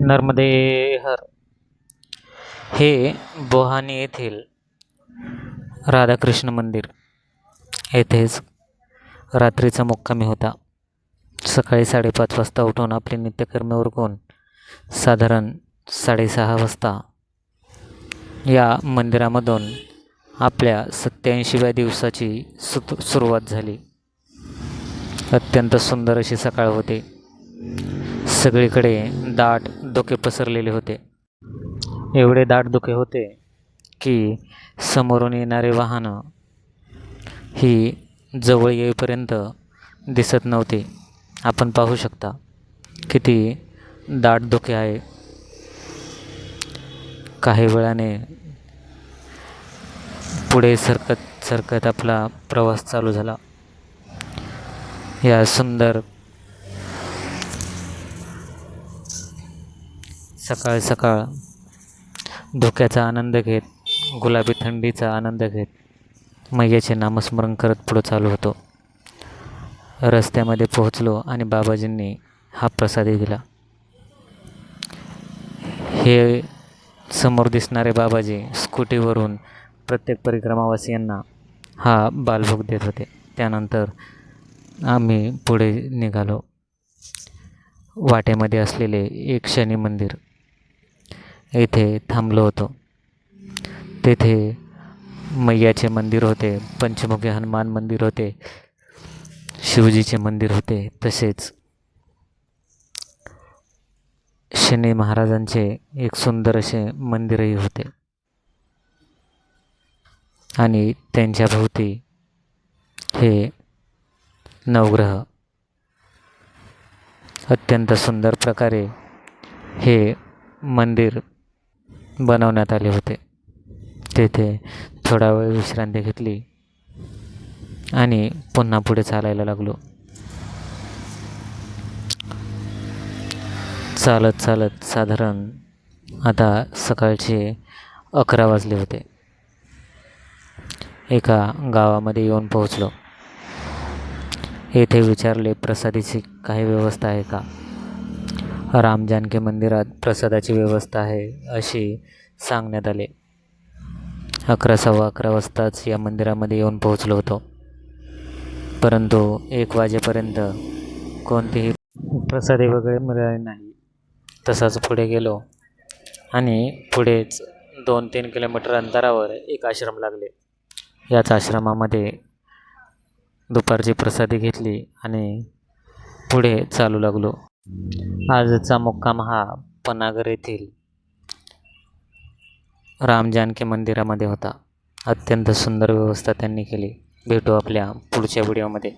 नर्मदेहर हे बोहानी येथील राधाकृष्ण मंदिर. येथेच रात्रीचा मुक्कामी होता. सकाळी साडेपाच वाजता उठून आपले नित्यकर्मी उरकून साधारण साडेसहा वाजता या मंदिरामधून आपल्या सत्याऐंशीव्या दिवसाची सुत सुरुवात झाली. अत्यंत सुंदर अशी सकाळ होते. सगळीकडे दाट धुके पसरलेले होते. एवढे दाट धुके होते की समोरून येणारे वाहनं ही जवळ येईपर्यंत दिसत नव्हते. आपण पाहू शकता किती दाट धुके आहे. काही वेळाने पुढे सरकत सरकत आपला प्रवास चालू झाला. या सुंदर सकाळ सकाळ धुक्याचा आनंद घेत गुलाबी थंडीचा आनंद घेत मैयाचे नामस्मरण करत पुढं चालू होतो. रस्त्यामध्ये पोहोचलो आणि बाबाजींनी हा प्रसादही दिला. हे समोर दिसणारे बाबाजी स्कूटीवरून प्रत्येक परिक्रमावासियांना हा बालभोग देत होते. त्यानंतर आम्ही पुढे निघालो. वाटेमध्ये असलेले एक शनी मंदिर. येथे थांबलो होतो. तेथे मैयाचे मंदिर होते पंचमुखी हनुमान मंदिर होते शिवजीचे मंदिर होते तसेच शनी महाराजांचे एक सुंदर असे मंदिरही होते. आणि त्यांच्या भोवती हे नवग्रह अत्यंत सुंदर प्रकारे हे मंदिर बनवण्यात आले होते. तेथे थोडा वेळ विश्रांती घेतली आणि पुन्हा पुढे चालायला लागलो. चालत चालत साधारण आता सकाळचे अकरा वाजले होते. एका गावामध्ये येऊन पोहोचलो. येथे विचारले प्रसादीची काही व्यवस्था आहे का? राम जानकी मंदिरात प्रसादाची व्यवस्था आहे अशी सांगण्यात आले. अकरा सव्वा अकरा वाजताच या मंदिरामध्ये येऊन पोहोचलो होतो. परंतु एक वाजेपर्यंत कोणतीही प्रसादी वगैरे मिळाली नाही. तसाच पुढे गेलो आणि पुढेच दोन तीन किलोमीटर अंतरावर एक आश्रम लागले. याच आश्रमामध्ये दुपारची प्रसादी घेतली आणि पुढे चालू लागलो. आजचा मुक्काम हा पनागर येथील राम जानकी मंदिरामध्ये होता. अत्यंत सुंदर व्यवस्था त्यांनी केली. भेटू आपल्या पुढच्या व्हिडिओमध्ये